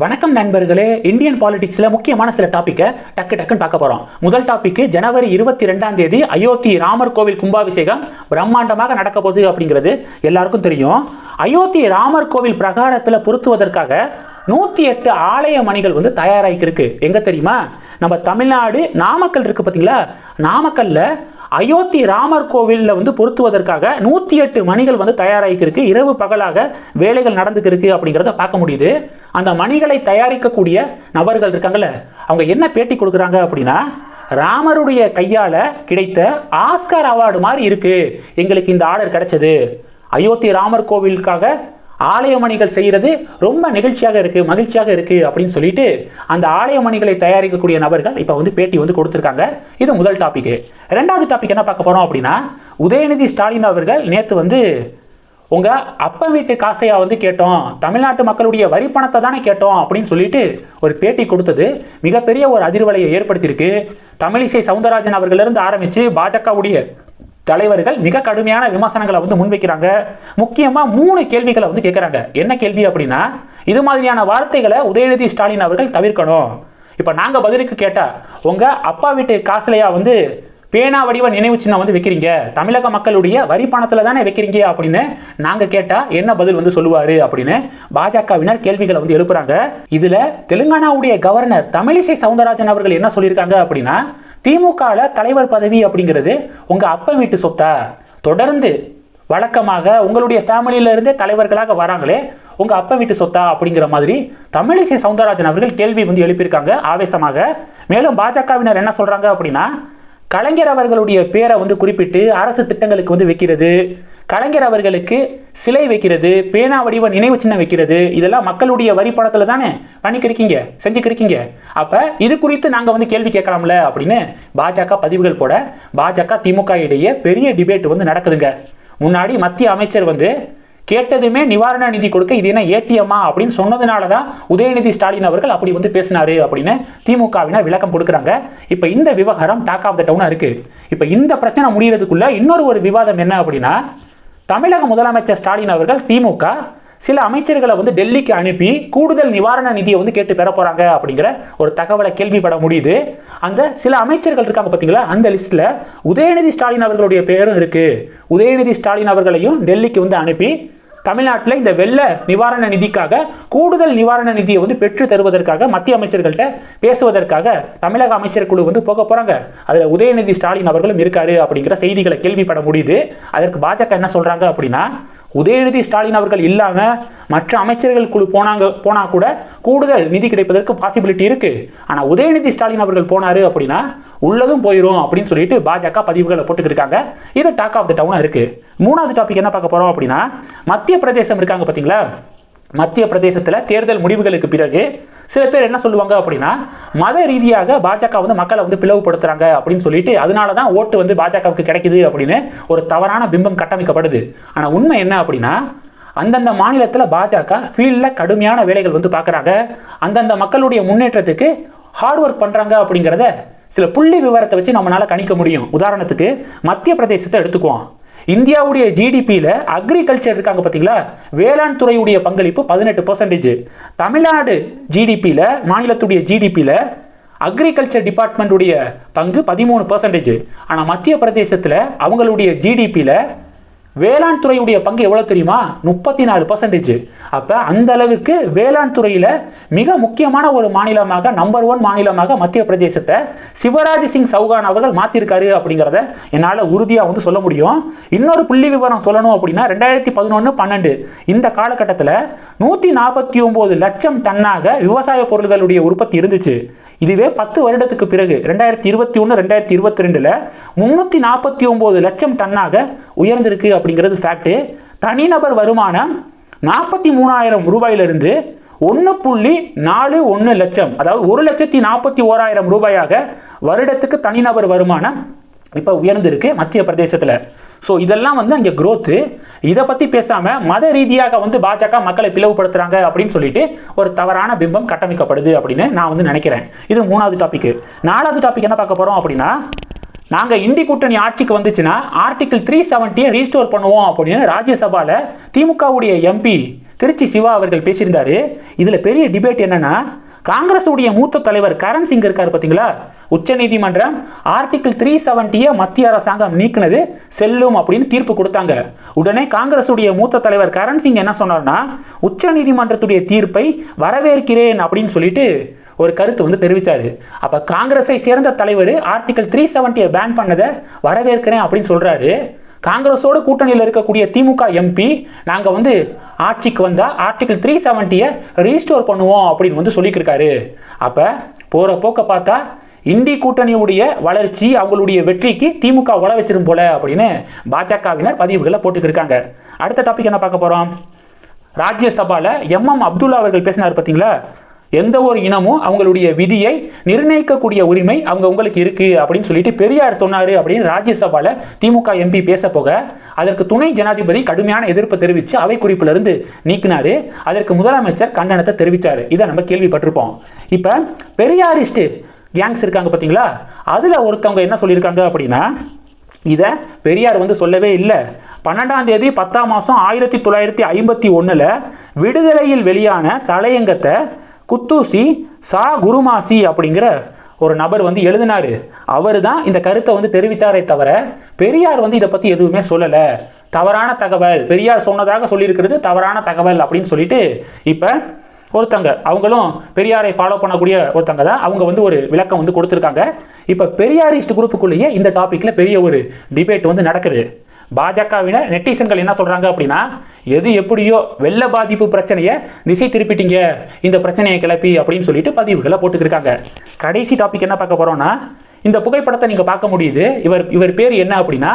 வணக்கம் நண்பர்களே. இந்தியன் பாலிடிக்ஸில் முக்கியமான சில டாப்பிக்கை டக்கு டக்குன்னு பார்க்க போகிறோம் முதல் டாப்பிக்கு ஜனவரி இருபத்தி ரெண்டாம் தேதி அயோத்தி ராமர் கோவில் கும்பாபிஷேகம் பிரம்மாண்டமாக நடக்க போகுது அப்படிங்கிறது எல்லாருக்கும் தெரியும். அயோத்தி ராமர் கோவில் பிரகாரத்தில் பொருத்துவதற்காக நூற்றி எட்டு ஆலய மணிகள் வந்து தயாராகிக்கிருக்கு எங்கே தெரியுமா? நம்ம தமிழ்நாடு நாமக்கல் இருக்குது பார்த்தீங்களா நாமக்கல்ல அயோத்தி ராமர் கோவிலில் வந்து பொருத்துவதற்காக நூற்றி எட்டு மணிகள் வந்து தயாராகிருக்கு இரவு பகலாக வேலைகள் நடந்துக்கிருக்கு அப்படிங்கிறத பார்க்க முடியுது. அந்த மணிகளை தயாரிக்கக்கூடிய நபர்கள் இருக்காங்கல்ல அவங்க என்ன பேட்டி கொடுக்குறாங்க அப்படின்னா ராமருடைய கையால் கிடைத்த ஆஸ்கார் அவார்டு மாதிரி இருக்கு. எங்களுக்கு இந்த ஆர்டர் கிடைச்சது. அயோத்தி ராமர் கோவிலுக்காக ஆலயமணிகள் செய்கிறது ரொம்ப நிகழ்ச்சியாக இருக்குது மகிழ்ச்சியாக இருக்குது அப்படின்னு சொல்லிட்டு அந்த ஆலயமணிகளை தயாரிக்கக்கூடிய நபர்கள் இப்போ வந்து பேட்டி வந்து கொடுத்துருக்காங்க. இது முதல் டாபிக் ரெண்டாவது டாபிக் என்ன பார்க்க போகிறோம் அப்படின்னா உதயநிதி ஸ்டாலின் அவர்கள் நேற்று வந்து உங்கள் அப்பா வீட்டு காசையா வந்து கேட்டோம் தமிழ்நாட்டு மக்களுடைய வரி பணத்தை தானே கேட்டோம் அப்படின்னு சொல்லிட்டு ஒரு பேட்டி கொடுத்தது. மிகப்பெரிய ஒரு அதிர்வலையை ஏற்படுத்தியிருக்கு. தமிழிசை சவுந்தரராஜன் அவர்களிருந்து ஆரம்பித்து பாஜகவுடைய தலைவர்கள் மிக கடுமையான விமர்சனங்களை வந்து முன்வைக்கிறாங்க. முக்கியமாக மூணு கேள்விகளை வந்து கேட்குறாங்க என்ன கேள்வி அப்படின்னா இது மாதிரியான வார்த்தைகளை உதயநிதி ஸ்டாலின் அவர்கள் தவிர்க்கணும். இப்போ நாங்கள் பதிலுக்கு கேட்டால் உங்கள் அப்பா வீட்டு காசுலையா வந்து பேனா வடிவ நினைவு சின்னம் வந்து வைக்கிறீங்க. தமிழக மக்களுடைய வரி பணத்தில் தானே வைக்கிறீங்க அப்படின்னு நாங்கள் கேட்டால் என்ன பதில் வந்து சொல்லுவார் அப்படின்னு பாஜகவினர் கேள்விகளை வந்து எழுப்புறாங்க. இதில் தெலுங்கானாவுடைய கவர்னர் தமிழிசை சவுந்தரராஜன் அவர்கள் என்ன சொல்லியிருக்காங்க அப்படின்னா திமுகவில் தலைவர் பதவி அப்படிங்கிறது உங்கள் அப்பா வீட்டு சொத்தா? தொடர்ந்து வழக்கமாக உங்களுடைய ஃபேமிலியிலிருந்தே தலைவர்களாக வராங்களே உங்கள் அப்பா வீட்டு சொத்தா அப்படிங்கிற மாதிரி தமிழிசை சவுந்தரராஜன் அவர்கள் கேள்வி வந்து எழுப்பியிருக்காங்க ஆவேசமாக. மேலும் பாஜகவினர் என்ன சொல்கிறாங்க அப்படின்னா கலைஞர் அவர்களுடைய பேரை வந்து குறிப்பிட்டு அரசு திட்டங்களுக்கு வந்து வைக்கிறது கலைஞர் அவர்களுக்கு சிலை வைக்கிறது பேனா வடிவ நினைவு சின்னம் வைக்கிறது இதெல்லாம் மக்களுடைய வரி பணத்தில் தானே பண்ணிக்கிருக்கீங்க செஞ்சுக்கிருக்கீங்க. அப்போ இது குறித்து நாங்கள் வந்து கேள்வி கேட்கலாம்ல அப்படின்னு பாஜக பதிவுகள் போட பாஜக திமுக இடையே பெரிய டிபேட் வந்து நடக்குதுங்க. முன்னாடி மத்திய அமைச்சர் வந்து கேட்டதுமே நிவாரண நிதி கொடுக்க இது என்ன ஏடிஎம்மா அப்படின்னு சொன்னதுனால தான் உதயநிதி ஸ்டாலின் அவர்கள் அப்படி வந்து பேசினாரு அப்படின்னு திமுகவினர் விளக்கம் கொடுக்குறாங்க. இப்போ இந்த விவகாரம் டாக் ஆஃப் த டவுனாக இருக்குது இப்போ இந்த பிரச்சனை முடிகிறதுக்குள்ள இன்னொரு ஒரு விவாதம் என்ன அப்படின்னா தமிழக முதலமைச்சர் ஸ்டாலின் அவர்கள் திமுக சில அமைச்சர்களை வந்து டெல்லிக்கு அனுப்பி கூடுதல் நிவாரண நிதியை வந்து கேட்டு பெற போறாங்க அப்படிங்கிற ஒரு தகவலை கேள்விப்பட முடியுது. அந்த சில அமைச்சர்கள் இருக்காங்க பார்த்தீங்களா அந்த லிஸ்ட்ல உதயநிதி ஸ்டாலின் அவர்களுடைய பேரும் இருக்கு. உதயநிதி ஸ்டாலின் அவர்களையும் டெல்லிக்கு வந்து அனுப்பி தமிழ்நாட்டில் இந்த வெள்ள நிவாரண நிதிக்காக கூடுதல் நிவாரண நிதியை வந்து பெற்று தருவதற்காக மத்திய அமைச்சர்கள்ட்ட பேசுவதற்காக தமிழக அமைச்சர் குழு வந்து போக போறாங்க. அதில் உதயநிதி ஸ்டாலின் அவர்களும் இருக்காரு அப்படிங்கிற செய்திகளை கேள்விப்பட முடியுது. அதற்கு பாஜக என்ன சொல்றாங்க அப்படின்னா உதயநிதி ஸ்டாலின் அவர்கள் இல்லாம மற்ற அமைச்சர்கள் குழு போனாங்க போனா கூட கூடுதல் நிதி கிடைப்பதற்கு பாசிபிலிட்டி இருக்கு. ஆனா உதயநிதி ஸ்டாலின் அவர்கள் போனாரு அப்படின்னா உள்ளதும் போயிடும் அப்படின்னு சொல்லிட்டு பாஜக பதிவுகளை போட்டுக்கிருக்காங்க இது டாக் ஆஃப் த டவுனாக இருக்குது மூணாவது டாபிக் என்ன பார்க்க போகிறோம் அப்படின்னா மத்திய பிரதேசம் இருக்காங்க பார்த்தீங்களா? மத்திய பிரதேசத்தில் தேர்தல் முடிவுகளுக்கு பிறகு சில பேர் என்ன சொல்லுவாங்க அப்படின்னா மத ரீதியாக பாஜக வந்து மக்களை வந்து பிளவுபடுத்துறாங்க அப்படின்னு சொல்லிட்டு அதனால தான் ஓட்டு வந்து பாஜகவுக்கு கிடைக்குது அப்படின்னு ஒரு தவறான பிம்பம் கட்டமைக்கப்படுது. ஆனால் உண்மை என்ன அப்படின்னா அந்தந்த மாநிலத்தில் பாஜக ஃபீல்டில் கடுமையான வேலைகள் வந்து பார்க்குறாங்க. அந்தந்த மக்களுடைய முன்னேற்றத்துக்கு ஹார்ட் ஒர்க் பண்ணுறாங்க அப்படிங்கிறத சில புள்ளி விவரத்தை வச்சு நம்மளால கணிக்க முடியும். உதாரணத்துக்கு மத்திய பிரதேசத்தை எடுத்துக்குவோம். இந்தியாவுடைய ஜிடிபியில் அக்ரிகல்ச்சர் இருக்காங்க பார்த்தீங்களா வேளாண் துறையுடைய பங்களிப்பு பதினெட்டு பர்சன்டேஜ் தமிழ்நாடு ஜிடிபியில் மாநிலத்துடைய ஜிடிபியில் அக்ரிகல்ச்சர் டிபார்ட்மெண்ட்டுடைய பங்கு பதிமூணு பர்சன்டேஜ் ஆனால் மத்திய பிரதேசத்தில் அவங்களுடைய ஜிடிபியில் வேளாண் துறையுடைய பங்கு எவ்வளோ தெரியுமா? முப்பத்தி நாலு பர்சன்டேஜ் அப்போ அந்த அளவுக்கு வேளாண் துறையில் மிக முக்கியமான ஒரு மாநிலமாக நம்பர் ஒன் மாநிலமாக மத்திய பிரதேசத்தை சிவராஜ் சிங் சௌகான் அவர்கள் மாற்றிருக்காரு அப்படிங்கிறத என்னால் உறுதியாக வந்து சொல்ல முடியும். இன்னொரு புள்ளி விவரம் சொல்லணும் அப்படின்னா ரெண்டாயிரத்தி பதினொன்று பன்னெண்டு. இந்த காலகட்டத்தில் நூற்றி நாற்பத்தி ஒம்பது லட்சம் டன்னாக விவசாய பொருள்களுடைய உற்பத்தி இருந்துச்சு. இதுவே பத்து வருடத்துக்கு பிறகு ரெண்டாயிரத்தி இருபத்தி ஒன்று ரெண்டாயிரத்தி இருபத்தி ரெண்டில் முந்நூற்றி நாற்பத்தி ஒம்பது லட்சம் டன்னாக உயர்ந்திருக்கு அப்படிங்கிறது ஃபேக்ட்டு தனிநபர் வருமானம் நாற்பத்தி மூணாயிரம் ரூபாயிலிருந்து ஒன்று புள்ளி நாலு ஒன்று லட்சம் அதாவது ஒரு லட்சத்தி நாற்பத்தி ஓராயிரம் ரூபாயாக வருடத்துக்கு தனிநபர் வருமானம் இப்போ உயர்ந்திருக்கு மத்திய பிரதேசத்தில். ஸோ இதெல்லாம் வந்து அங்கே க்ரோத்து இதை பற்றி பேசாமல் மத ரீதியாக வந்து பாஜக மக்களை பிளவுபடுத்துகிறாங்க அப்படின்னு சொல்லிட்டு ஒரு தவறான பிம்பம் கட்டமைக்கப்படுது அப்படின்னு நான் வந்து நினைக்கிறேன். இது மூணாவது டாபிக் நாலாவது டாபிக் என்ன பார்க்க போகிறோம் அப்படின்னா நாங்கள் இண்டி கூட்டணி ஆட்சிக்கு வந்துச்சுன்னா ஆர்டிகிள் த்ரீ செவன்ட்டியை ரீஸ்டோர் பண்ணுவோம் அப்படின்னு ராஜ்யசபாவில் திமுகவுடைய எம்பி திருச்சி சிவா அவர்கள் பேசியிருந்தாரு. இதில் பெரிய டிபேட் என்னென்னா காங்கிரஸுடைய மூத்த தலைவர் கரண் சிங் இருக்கார் பார்த்தீங்களா உச்சநீதிமன்றம் ஆர்டிகிள் த்ரீ செவன்ட்டியை மத்திய அரசாங்கம் நீக்கினது செல்லும் அப்படின்னு தீர்ப்பு கொடுத்தாங்க. உடனே காங்கிரஸுடைய மூத்த தலைவர் கரண் சிங் என்ன சொன்னார்னா உச்சநீதிமன்றத்துடைய தீர்ப்பை வரவேற்கிறேன் அப்படின்னு சொல்லிட்டு ஒரு கருத்து வந்து தெரிவித்தாரு அப்போ காங்கிரஸை சேர்ந்த தலைவர் ஆர்டிகல் த்ரீ செவன்ட்டியை பேன் பண்ணதை வரவேற்கிறேன் அப்படின்னு சொல்கிறாரு காங்கிரஸோட கூட்டணியில் இருக்கக்கூடிய திமுக எம்பி நாங்கள் வந்து ஆட்சிக்கு வந்தால் ஆர்டிகல் த்ரீ செவன்ட்டியை ரீஸ்டோர் பண்ணுவோம் அப்படின்னு வந்து சொல்லியிருக்காரு அப்போ போகிற போக்க பார்த்தா இந்தி கூட்டணியுடைய வளர்ச்சி அவங்களுடைய வெற்றிக்கு திமுக உழ வச்சிரும் போல அப்படின்னு பாஜகவினர் பதிவுகளை போட்டுக்கிருக்காங்க. அடுத்த டாபிக் என்ன பார்க்க போகிறோம் ராஜ்யசபால எம் எம் அப்துல்லா அவர்கள் பேசினார் பார்த்தீங்களா? எந்த ஒரு இனமும் அவங்களுடைய விதியை நிர்ணயிக்கக்கூடிய உரிமை அவங்க உங்களுக்கு இருக்கு அப்படின்னு சொல்லிட்டு பெரியார் சொன்னாரு அப்படின்னு ராஜ்யசபால திமுக எம்பி பேச போக அதற்கு துணை ஜனாதிபதி கடுமையான எதிர்ப்பு தெரிவித்து அவை குறிப்பிலிருந்து இருந்து நீக்கினாரு. அதற்கு முதலமைச்சர் கண்டனத்தை தெரிவித்தார் இதை நம்ம கேள்விப்பட்டிருப்போம். இப்போ பெரியாரிஸ்ட் கேங்ஸ் இருக்காங்க பார்த்தீங்களா? அதில் ஒருத்தவங்க என்ன சொல்லியிருக்காங்க அப்படின்னா இதை பெரியார் வந்து சொல்லவே இல்லை. பன்னெண்டாம் தேதி பத்தாம் மாதம் ஆயிரத்தி தொள்ளாயிரத்தி ஐம்பத்தி ஒன்றில் விடுதலையில் வெளியான தலையங்கத்தை குத்தூசி சா குருமாசி அப்படிங்கிற ஒரு நபர் வந்து எழுதினாரு. அவர் தான் இந்த கருத்தை வந்து தெரிவித்தாரே தவிர பெரியார் வந்து இதை பற்றி எதுவுமே சொல்லலை. தவறான தகவல். பெரியார் சொன்னதாக சொல்லியிருக்கிறது தவறான தகவல் அப்படின்னு சொல்லிட்டு இப்போ ஒருத்தங்க அவங்களும் பெரியாரை ஃபாலோ பண்ணக்கூடிய ஒருத்தங்க தான் அவங்க வந்து ஒரு விளக்கம் வந்து கொடுத்துருக்காங்க. இப்போ பெரியாரிஸ்ட் குரூப்புக்குள்ளேயே இந்த டாப்பிக்கில் பெரிய ஒரு டிபேட் வந்து நடக்குது. பாஜகவினர் நெட்டிசன்கள் என்ன சொல்கிறாங்க அப்படின்னா எது எப்படியோ வெள்ள பாதிப்பு பிரச்சனையை திசை திருப்பிட்டீங்க இந்த பிரச்சனையை கிளப்பி அப்படின்னு சொல்லிட்டு பதிவுகளை போட்டுக்கிருக்காங்க கடைசி டாபிக் என்ன பார்க்க போகிறோன்னா இந்த புகைப்படத்தை நீங்கள் பார்க்க முடியுது. இவர் இவர் பேர் என்ன அப்படின்னா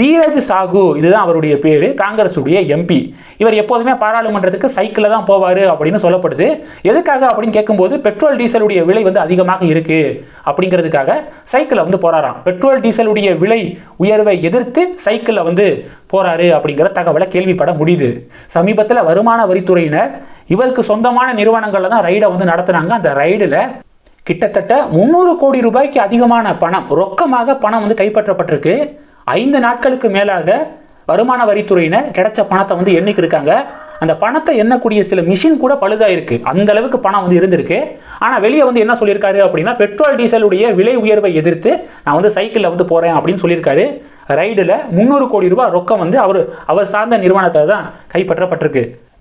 தீரஜ் சாகு. இதுதான் அவருடைய பேர். காங்கிரஸுடைய எம்பி இவர் எப்போதுமே பாராளுமன்றத்துக்கு சைக்கிளில் தான் போவார் அப்படின்னு சொல்லப்படுது. எதுக்காக அப்படின்னு கேட்கும்போது பெட்ரோல் டீசலுடைய விலை வந்து அதிகமாக இருக்கு அப்படிங்கிறதுக்காக சைக்கிளில் வந்து போகிறாராம் பெட்ரோல் டீசலுடைய விலை உயர்வை எதிர்த்து சைக்கிளில் வந்து போறாரு அப்படிங்கிற தகவலை கேள்விப்பட முடியுது. சமீபத்தில் வருமான வரித்துறையினர் இவருக்கு சொந்தமான நிறுவனங்களில் தான் ரைடை வந்து நடத்துனாங்க. அந்த ரைடில் கிட்டத்தட்ட முந்நூறு கோடி ரூபாய்க்கு அதிகமான பணம் ரொக்கமாக பணம் வந்து கைப்பற்றப்பட்டிருக்கு. ஐந்து நாட்களுக்கு மேலாக வருமான வரித்துறையினர் கிடைச்ச பணத்தை வந்து எண்ணிக்கு இருக்காங்க அந்த பணத்தை எண்ணக்கூடிய சில மிஷின் கூட பழுதாயிருக்கு. அந்த அளவுக்கு பணம் வந்து இருந்திருக்கு. ஆனால் வெளியே வந்து என்ன சொல்லியிருக்காரு அப்படின்னா பெட்ரோல் டீசலுடைய விலை உயர்வை எதிர்த்து நான் வந்து சைக்கிளில் வந்து போகிறேன் அப்படின்னு சொல்லியிருக்காரு. ரைடில் முந்நூறு கோடி ரூபாய் ரொக்கம் வந்து அவர் அவர் சார்ந்த நிறுவனத்தை தான் கைப்பற்றப்பட்டிருக்கு.